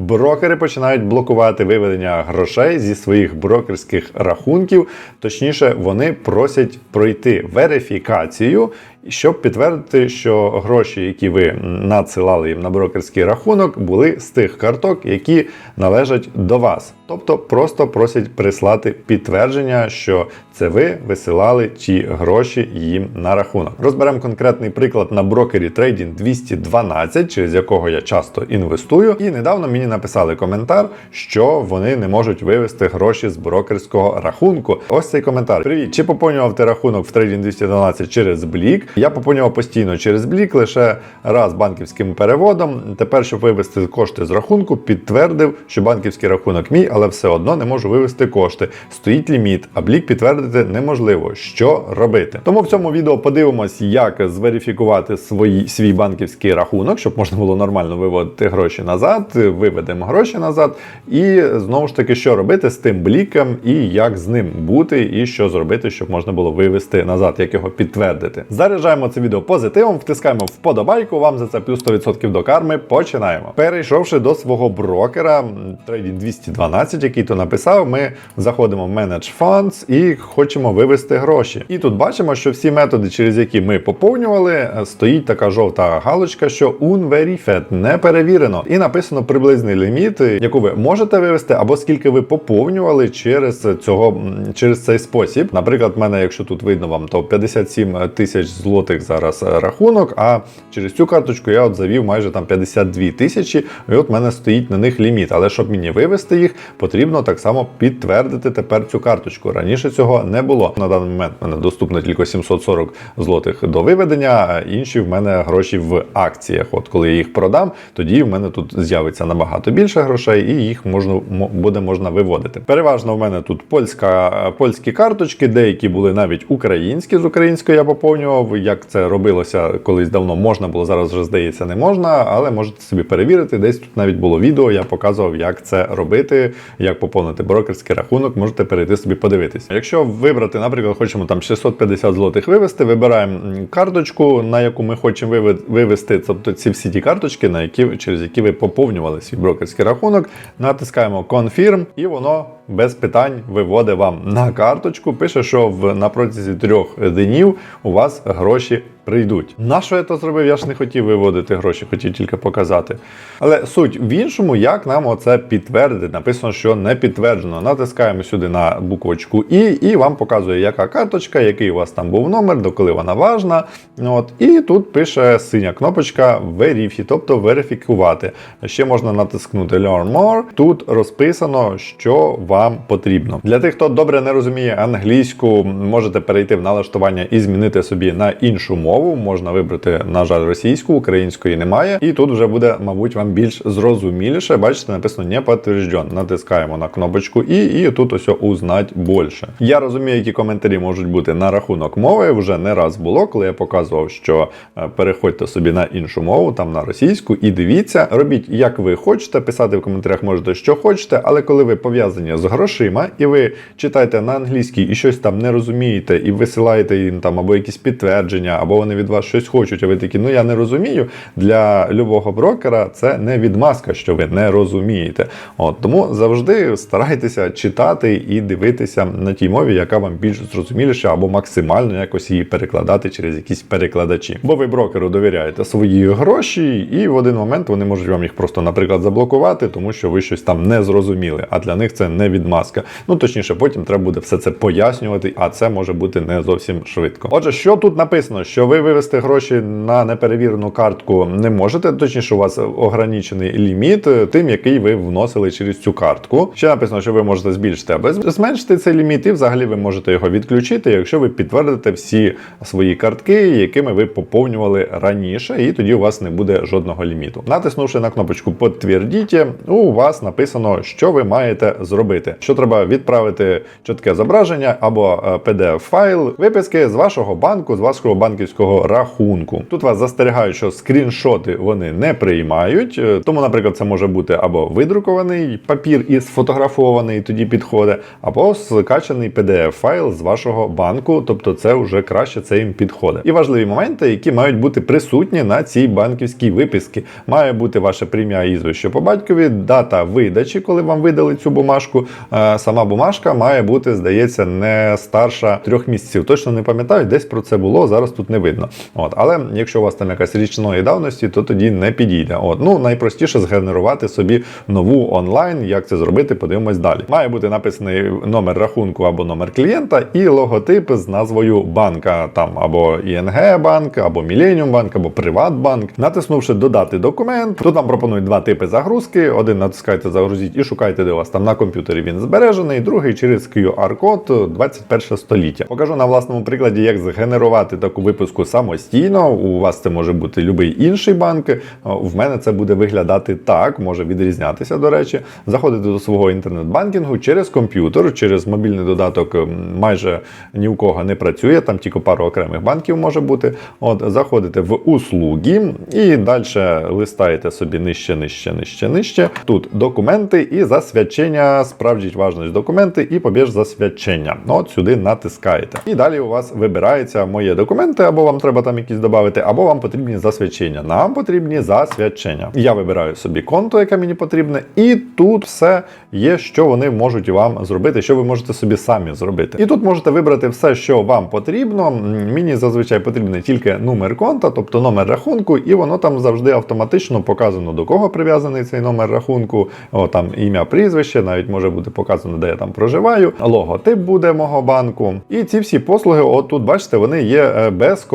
Брокери починають блокувати виведення грошей зі своїх брокерських рахунків. Точніше, вони просять пройти верифікацію, щоб підтвердити, що гроші, які ви надсилали їм на брокерський рахунок, були з тих карток, які належать до вас. Тобто просто просять прислати підтвердження, що це ви висилали ті гроші їм на рахунок. Розберемо конкретний приклад на брокері Trading 212, через якого я часто інвестую. І недавно мені написали коментар, що вони не можуть вивести гроші з брокерського рахунку. Ось цей коментар. Привіт, чи поповнював ти рахунок в Trading 212 через Блік? Я поповнював постійно через Блік лише раз банківським переводом. Тепер, щоб вивести кошти з рахунку, підтвердив, що банківський рахунок мій, але все одно не можу вивести кошти. Стоїть ліміт, а Блік підтвердити неможливо. Що робити? Тому в цьому відео подивимось, як зверифікувати свої, свій банківський рахунок, щоб можна було нормально виводити гроші назад. Виведемо гроші назад. І знову ж таки, що робити з тим бліком і як з ним бути, і що зробити, щоб можна було вивести назад, як його підтвердити. Заряджаємо це відео позитивом, втискаємо вподобайку. Вам за це плюс 100% до карми. Починаємо. Перейшовши до свого брокера Trading 212, який то написав, ми заходимо в Manage Funds і хочемо вивести гроші. І тут бачимо, що всі методи, через які ми поповнювали, е, стоїть така жовта галочка, що unverified, не перевірено. І написано приблизний ліміт, е, яку ви можете вивести, або скільки ви поповнювали через цього через цей спосіб. Наприклад, в мене, якщо тут видно вам, то 57 тисяч злотих зараз е, рахунок. А через цю карточку я от завів майже там 52 тисячі, і от в мене стоїть на них ліміт. Але щоб мені вивести їх, потрібно так само підтвердити тепер цю карточку. Раніше цього не було. На даний момент в мене доступно тільки 740 злотих до виведення, а інші в мене гроші в акціях. От коли я їх продам, тоді в мене тут з'явиться набагато більше грошей, і їх можна буде можна виводити. Переважно в мене тут польська польські карточки, деякі були навіть українські. З української я поповнював. Як це робилося колись давно, можна було зараз вже здається, не можна, але можете собі перевірити. Десь тут навіть було відео. Я показував, як це робити, як поповнити брокерський рахунок. Можете перейти собі подивитися. Якщо вибрати, наприклад, хочемо там 650 злотих вивести, вибираємо карточку, на яку ми хочемо виве- вивести, тобто ці всі ті карточки, на які через які ви поповнювали свій брокерський рахунок. Натискаємо Confirm, і воно без питань виводить вам на карточку. Пише, що в на протязі трьох днів у вас гроші прийдуть. На що я то зробив? Я ж не хотів виводити гроші, хотів тільки показати. Але суть в іншому, як нам оце підтвердити. Написано, що не підтверджено. Натискаємо сюди на буквочку І, і вам показує, яка карточка, який у вас там був номер, до коли вона важна. От. І тут пише синя кнопочка Verify, тобто верифікувати. Ще можна натискнути Learn More. Тут розписано, що вам потрібно. Для тих, хто добре не розуміє англійську, можете перейти в налаштування і змінити собі на іншу мову. Можна вибрати, на жаль, російську, української немає. І тут вже буде, мабуть, вам більш зрозуміліше. Бачите, написано не підтверджен. Натискаємо на кнопочку І, і тут ось узнать більше. Я розумію, які коментарі можуть бути на рахунок мови. Вже не раз було, коли я показував, що е, переходьте собі на іншу мову, там на російську, і дивіться, робіть як ви хочете. Писати в коментарях можете, що хочете, але коли ви пов'язані з грошима, і ви читаєте на англійській і щось там не розумієте, і висилаєте їм там або якісь підтвердження, або вони від вас щось хочуть, а ви такі, ну я не розумію. Для любого брокера це не відмазка, що ви не розумієте. От тому завжди старайтеся читати і дивитися на тій мові, яка вам більш зрозуміліша, або максимально якось її перекладати через якісь перекладачі. Бо ви брокеру довіряєте свої гроші, і в один момент вони можуть вам їх просто, наприклад, заблокувати, тому що ви щось там не зрозуміли. А для них це не відмазка. Ну точніше, потім треба буде все це пояснювати, а це може бути не зовсім швидко. Отже, що тут написано, що ви вивести гроші на неперевірену картку не можете, точніше, у вас ограничений ліміт е, тим, який ви вносили через цю картку. Ще написано, що ви можете збільшити або зменшити цей ліміт, і взагалі ви можете його відключити, якщо ви підтвердите всі свої картки, якими ви поповнювали раніше, і тоді у вас не буде жодного ліміту. Натиснувши на кнопочку «Підтвердіть», у вас написано, що ви маєте зробити. Що треба відправити чітке зображення або pdf файл виписки з вашого банку, з вашого банківського банківського рахунку. Тут вас застерігають, що скріншоти вони не приймають. Е, Тому, наприклад, це може бути або видрукований папір і сфотографований, тоді підходить, або скачаний PDF-файл з вашого банку, тобто це вже краще це їм підходить. І важливі моменти, які мають бути присутні на цій банківській виписці. Має бути ваше прім'я і прізвище по батькові, дата видачі, коли вам видали цю бумажку. Е, Сама бумажка має бути, здається, не старша трьох місяців. Точно не пам'ятаю, десь про це було, зараз тут не видно. От, але якщо у вас там якась річної давності, то тоді не підійде. От, ну найпростіше згенерувати собі нову онлайн. Як це зробити? Подивимось далі. Має бути написаний номер рахунку або номер клієнта і логотип з назвою банка, там або ІНГ банк, або Millennium банк, або Приватбанк. Натиснувши додати документ, тут вам пропонують два типи загрузки. Один натискайте загрузіть і шукайте, де у вас там на комп'ютері він збережений, другий через QR-код 21 століття. Покажу на власному прикладі, як згенерувати таку випуску самостійно. У вас це може бути будь-який інший банк. В мене це буде виглядати так, може відрізнятися, до речі. Заходите до свого інтернет-банкінгу через комп'ютер, через мобільний додаток майже ні у кого не працює, там тільки пару окремих банків може бути. От заходите в услуги і далі листаєте собі нижче, нижче, нижче, нижче. Тут документи і засвідчення. Справдіть важність документи і побіж засвідчення. Ну, От сюди натискаєте. І далі у вас вибирається мої документи, або вам треба там якісь додати, або вам потрібні засвідчення. Нам потрібні засвідчення. Я вибираю собі конто, яке мені потрібне, і тут все є, що вони можуть вам зробити, що ви можете собі самі зробити. І тут можете вибрати все, що вам потрібно. Мені зазвичай потрібен тільки номер конта, тобто номер рахунку, і воно там завжди автоматично показано, до кого прив'язаний цей номер рахунку, о, там ім'я, прізвище, навіть може бути показано, де я там проживаю, логотип буде мого банку. І ці всі послуги, от тут бачите, вони є е,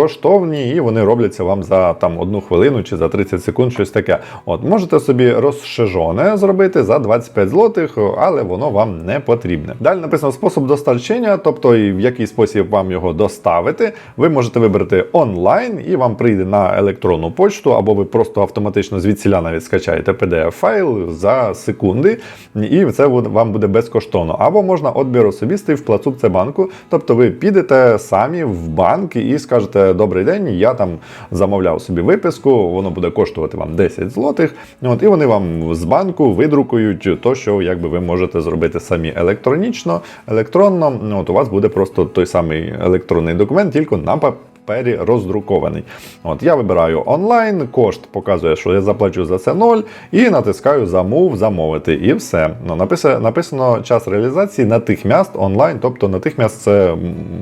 безкоштовні і вони робляться вам за там одну хвилину чи за 30 секунд, щось таке. От можете собі розшижене зробити за 25 злотих, але воно вам не потрібне. Далі написано спосіб достарчення, тобто в який спосіб вам його доставити. Ви можете вибрати онлайн і вам прийде на електронну почту, або ви просто автоматично звідсіля навіть скачаєте PDF-файл за секунди, і це вам буде безкоштовно. Або можна відбір особистий в плацубце банку. Тобто ви підете самі в банк і скажете: Добрий день, я там замовляв собі виписку, воно буде коштувати вам 10 злотих. От, і вони вам з банку видрукують то, що якби ви можете зробити самі електронічно, електронно. От у вас буде просто той самий електронний документ, тільки на папері. Папері. От я вибираю онлайн, кошт показує, що я заплачу за це 0, і натискаю замов, замовити. І все. Ну, написано, написано час реалізації на тих міст онлайн, тобто на тих міст це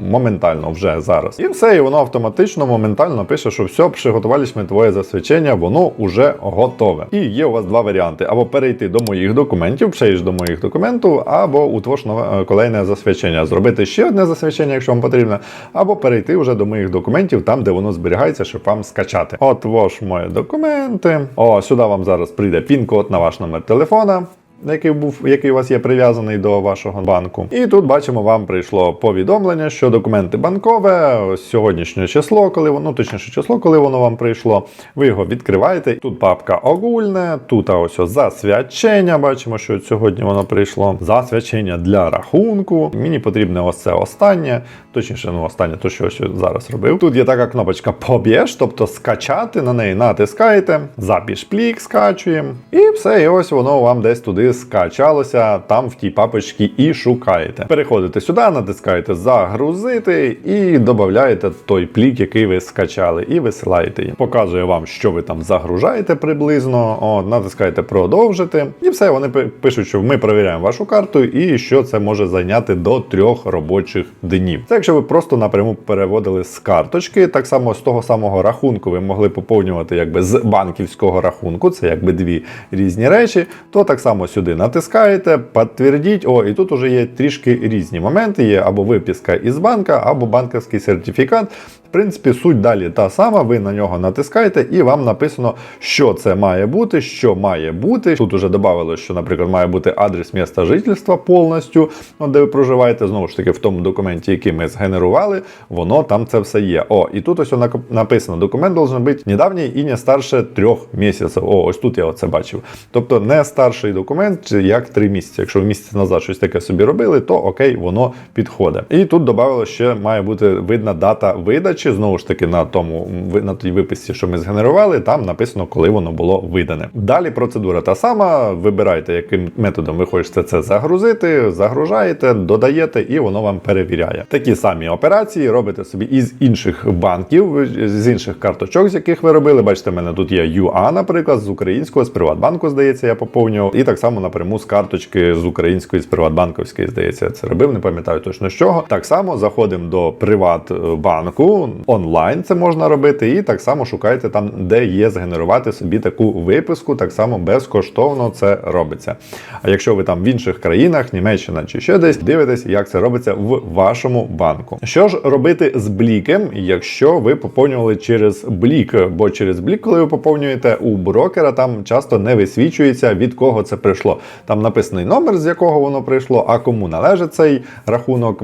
моментально вже зараз. І все, і воно автоматично, моментально пише, що все, приготували ми твоє засвідчення, воно вже готове. І є у вас два варіанти: або перейти до моїх документів, przejść до моїх документів, або утворити нове е, kolejне засвідчення, зробити ще одне засвідчення, якщо вам потрібно, або перейти вже до моїх документів, там, де воно зберігається, щоб вам скачати. От ваш мої документи. О, сюди вам зараз прийде пін-код на ваш номер телефона. Який був, який у вас є прив'язаний до вашого банку, і тут бачимо, вам прийшло повідомлення, що документи банкове ось сьогоднішнє число, коли воно ну, точніше число, коли воно вам прийшло. Ви його відкриваєте. Тут папка огульне, тут ось ось засвячення. Бачимо, що сьогодні воно прийшло. Засвячення для рахунку. Мені потрібне ось це останнє, точніше, ну останнє, то що ось зараз робив. Тут є така кнопочка Побіж, тобто скачати на неї натискаєте, запіш плік скачуємо, і все, і ось воно вам десь туди скачалося, там в тій папочці і шукаєте. Переходите сюди, натискаєте загрузити і додаєте той плік, який ви скачали, і висилаєте її. Показує вам, що ви там загружаєте приблизно. От, натискаєте продовжити, і все. Вони пишуть, що ми перевіряємо вашу карту, і що це може зайняти до трьох робочих днів. Це якщо ви просто напряму переводили з карточки, так само з того самого рахунку ви могли поповнювати якби з банківського рахунку, це якби дві різні речі, то так само сюди натискаєте, підтвердіть. О, і тут уже є трішки різні моменти. Є або виписка із банка, або банківський сертифікат. Принципі, суть далі та сама, ви на нього натискаєте, і вам написано, що це має бути, що має бути. Тут уже додавали, що, наприклад, має бути адрес міста жительства повністю, де ви проживаєте. Знову ж таки, в тому документі, який ми згенерували, воно там це все є. О, і тут ось написано: документ должен бути недавній і не старше трьох місяців. О, ось тут я оце бачив. Тобто не старший документ, як три місяці. Якщо ви місяць назад щось таке собі робили, то окей, воно підходить. І тут додавало, що має бути видна дата видачі. Речі, знову ж таки, на тому на тій виписці, що ми згенерували, там написано, коли воно було видане. Далі процедура та сама. Вибирайте, яким методом ви хочете це загрузити, загружаєте, додаєте, і воно вам перевіряє. Такі самі операції робите собі із інших банків, з інших карточок, з яких ви робили. Бачите, в мене тут є ЮА, наприклад, з українського, з Приватбанку, здається, я поповнював. І так само напряму з карточки з української, з Приватбанковської, здається, я це робив, не пам'ятаю точно з чого. Так само заходимо до Приватбанку онлайн. Це можна робити, і так само шукайте там, де є згенерувати собі таку виписку. Так само безкоштовно це робиться. А якщо ви там в інших країнах, Німеччина чи ще десь, дивитесь, як це робиться в вашому банку. Що ж робити з бліком, якщо ви поповнювали через блік? Бо через блік, коли ви поповнюєте у брокера, там часто не висвічується від кого це прийшло. Там написаний номер, з якого воно прийшло, а кому належить цей рахунок.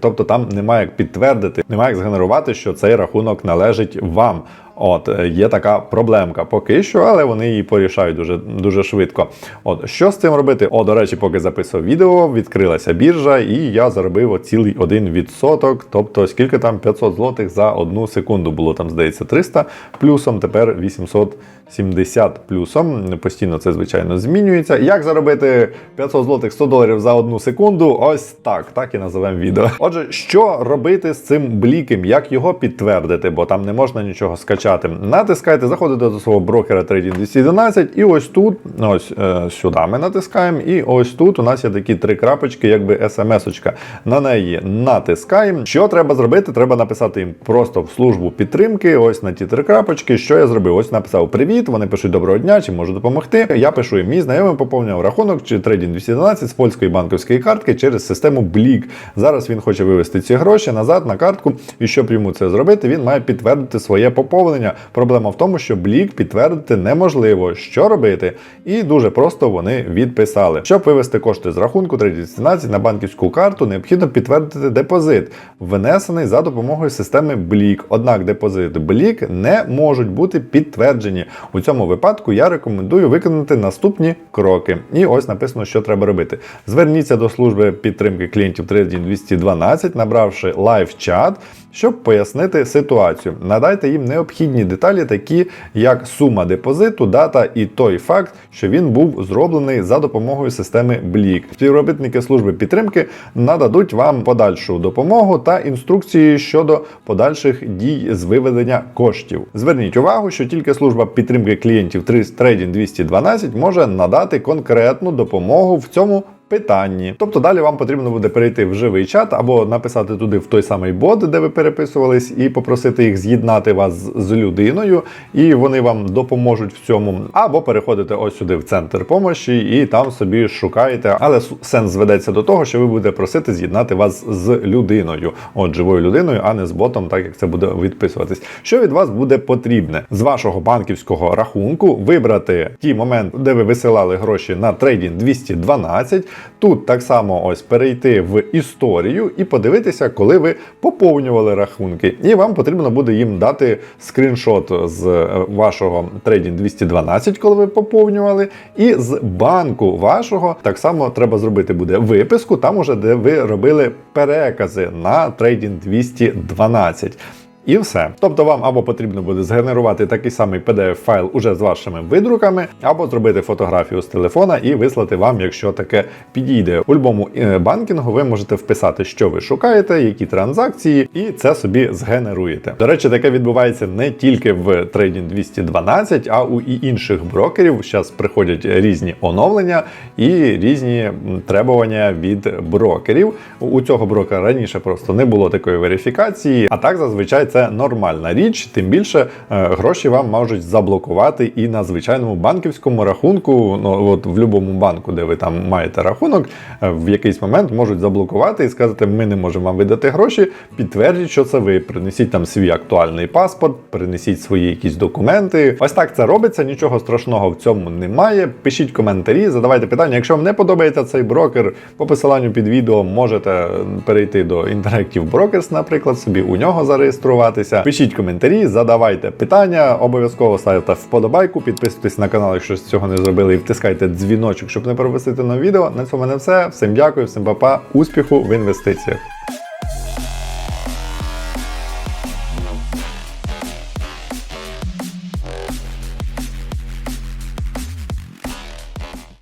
Тобто там немає як підтвердити, немає як згенерувати, що цей рахунок належить вам. От е, є така проблемка поки що, але вони її порішають дуже дуже швидко. От що з цим робити? О, до речі, поки записував відео, відкрилася біржа, і я заробив цілий 1%. Тобто, скільки там 500 злотих за одну секунду було там, здається, 300 плюсом, тепер 870 плюсом. Постійно це звичайно змінюється. Як заробити 500 злотих 100 доларів за одну секунду? Ось так, так і називаємо відео. Отже, що робити з цим бліком? Як його підтвердити? Бо там не можна нічого скачати. Натискайте, заходите до свого брокера Trading 212, і ось тут, ось е, сюди ми натискаємо, і ось тут у нас є такі три крапочки, якби смс-очка. На неї натискаємо. Що треба зробити? Треба написати їм просто в службу підтримки. Ось на ті три крапочки. Що я зробив? Ось написав привіт. Вони пишуть доброго дня, чи можу допомогти. Я пишу їм, мій знайомий поповнював рахунок чи Trading 212 з польської банківської картки через систему Блік. Зараз він хоче вивести ці гроші назад на картку. І щоб йому це зробити, він має підтвердити своє поповнення. Проблема в тому, що Блік підтвердити неможливо, що робити. І дуже просто вони відписали. Щоб вивести кошти з рахунку 3017 на банківську карту, необхідно підтвердити депозит, внесений за допомогою системи Блік. Однак депозит Блік не можуть бути підтверджені. У цьому випадку я рекомендую виконати наступні кроки. І ось написано, що треба робити. Зверніться до служби підтримки клієнтів Trading 212, набравши лайв-чат, щоб пояснити ситуацію. Надайте їм необхідні деталі, такі як сума депозиту, дата і той факт, що він був зроблений за допомогою системи Блік. Співробітники служби підтримки нададуть вам подальшу допомогу та інструкції щодо подальших дій з виведення коштів. Зверніть увагу, що тільки служба підтримки клієнтів Trading 212 може надати конкретну допомогу в цьому питанні. Тобто далі вам потрібно буде перейти в живий чат або написати туди в той самий бот, де ви переписувались, і попросити їх з'єднати вас з людиною, і вони вам допоможуть в цьому. Або переходите ось сюди в центр помощі і там собі шукаєте. Але сенс зведеться до того, що ви будете просити з'єднати вас з людиною, от живою людиною, а не з ботом, так як це буде відписуватись. Що від вас буде потрібне з вашого банківського рахунку вибрати ті моменти, де ви висилали гроші на трейдінг 212. Тут так само ось перейти в історію і подивитися, коли ви поповнювали рахунки. І вам потрібно буде їм дати скріншот з е, вашого трейдінг 212, коли ви поповнювали, і з банку вашого так само треба зробити буде виписку, там уже де ви робили перекази на трейдінг 212. І все. Тобто вам або потрібно буде згенерувати такий самий PDF-файл уже з вашими видруками, або зробити фотографію з телефона і вислати вам, якщо таке підійде. У будь-якому е, банкінгу ви можете вписати, що ви шукаєте, які транзакції, і це собі згенеруєте. До речі, таке відбувається не тільки в Trading 212, а у і інших брокерів. Зараз приходять різні оновлення і різні требування від брокерів. У цього брокера раніше просто не було такої верифікації, а так зазвичай це нормальна річ. Тим більше е, гроші вам можуть заблокувати і на звичайному банківському рахунку. Ну от в будь-якому банку, де ви там маєте рахунок, е, в якийсь момент можуть заблокувати і сказати, ми не можемо вам видати гроші. Підтвердіть, що це ви. Принесіть там свій актуальний паспорт, принесіть свої якісь документи. Ось так це робиться. Нічого страшного в цьому немає. Пишіть коментарі, задавайте питання. Якщо вам не подобається цей брокер, по посиланню під відео можете перейти до Interactive Brokers, наприклад, собі у нього зареєструватися. Пишіть коментарі, задавайте питання, обов'язково ставте вподобайку, підписуйтесь на канал, якщо з цього не зробили, і втискайте дзвіночок, щоб не пропустити нове відео. На цьому мене все. Всім дякую, всім па-па, успіху в інвестиціях.